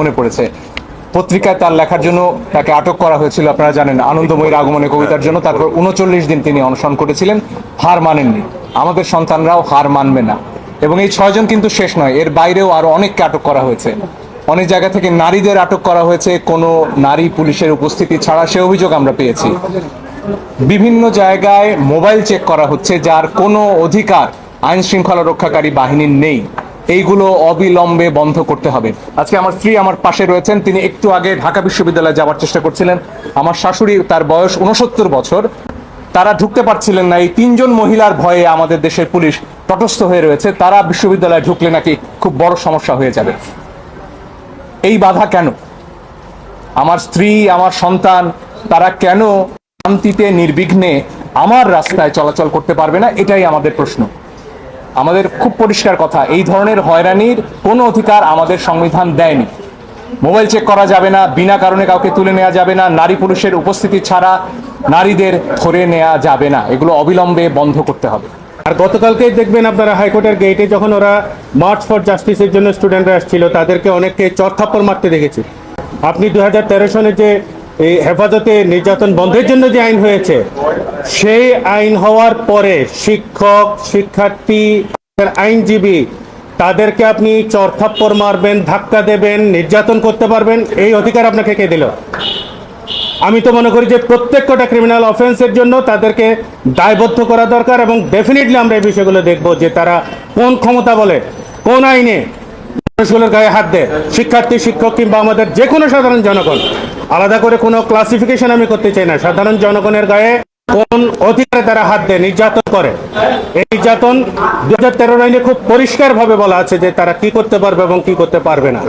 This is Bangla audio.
মনে পড়েছে। পত্রিকায় তার লেখার জন্য তাকে আটক করা হয়েছিল, আপনারা জানেন, আনন্দময়ীর আগমনে কবিতার জন্য। তারপর উনচল্লিশ দিন তিনি অনশন করেছিলেন, হার মানেননি। আমাদের সন্তানরাও হার মানবে না। এবং এই ছয়জন কিন্তু শেষ নয়, এর বাইরেও আরও অনেককে আটক করা হয়েছে। অনেক জায়গা থেকে নারীদের আটক করা হয়েছে, কোনো নারী পুলিশের উপস্থিতি ছাড়া সে অভিযোগ আমরা পেয়েছি। বিভিন্ন জায়গায় মোবাইল চেক করা হচ্ছে, যার কোনো অধিকার আইন শৃঙ্খলা রক্ষাকারী বাহিনীর নেই। এইগুলো অবিলম্বে বন্ধ করতে হবে। আজকে আমার স্ত্রী আমার পাশে রয়েছেন, তিনি একটু আগে ঢাকা বিশ্ববিদ্যালয়ে যাওয়ার চেষ্টা করছিলেন। আমার শাশুড়ি তার বয়স উনসত্তর বছর। তারা ঢুকতে পারছিলেন না, এই তিনজন মহিলার ভয়ে আমাদের দেশের পুলিশ তটস্থ হয়ে রয়েছে। তারা বিশ্ববিদ্যালয়ে ঢুকলে নাকি খুব বড় সমস্যা হয়ে যাবে। এই বাধা কেন? আমার স্ত্রী, আমার সন্তান, তারা কেন শান্তিতে, নির্বিঘ্নে আমার রাস্তায় চলাচল করতে পারবে না? এটাই আমাদের প্রশ্ন। আমাদের খুব পরিষ্কার কথা, এই ধরনের হয়রানির কোনো অধিকার আমাদের সংবিধান দেয়নি। মোবাইল চেক করা যাবে না, বিনা কারণে কাউকে তুলে নেওয়া যাবে না, নারী পুরুষের উপস্থিতি ছাড়া নারীদের ধরে নেওয়া যাবে না। এগুলো অবিলম্বে বন্ধ করতে হবে। আর গতকালকেই দেখবেন আপনারা হাইকোর্টের গেটে যখন ওরা মার্চ ফর জাস্টিসের জন্য স্টুডেন্টরা আসছিল, তাদেরকে অনেককে চরথাপ্পড় মারতে দেখেছি। আপনি দু হাজার তেরো সনে যে এই হেফাজতে নির্যাতন বন্ধের জন্য যে আইন হয়েছে, সেই আইন হওয়ার পরে শিক্ষক, শিক্ষার্থী আইনজীবী, তাদেরকে আপনি চরথাপ্পর মারবেন, ধাক্কা দেবেন, নির্যাতন করতে পারবেন, এই অধিকার আপনাকে কে দিল? আমি তো মনে করি যে প্রত্যেকটা ক্রিমিনাল অফেন্সের জন্য তাদেরকে দায়বদ্ধ করা দরকার এবং ডেফিনেটলি আমরা এই বিষয়গুলো দেখব যে তারা কোন ক্ষমতা বলে, কোন আইনে মানুষগুলোর গায়ে হাত দেয়। শিক্ষার্থী, শিক্ষক কিংবা আমাদের যে কোনো সাধারণ জনগণ। আলাদা করে কোনো ক্লাসিফিকেশন আমি করতে চাই না। সাধারণ জনগণের গায়ে কোন অধিকারে তারা হাত দেয়, নির্যাতন করে। এই নির্যাতন দু হাজার তেরো আইনে খুব পরিষ্কারভাবে বলা আছে যে তারা কি করতে পারবে এবং কি করতে পারবে না।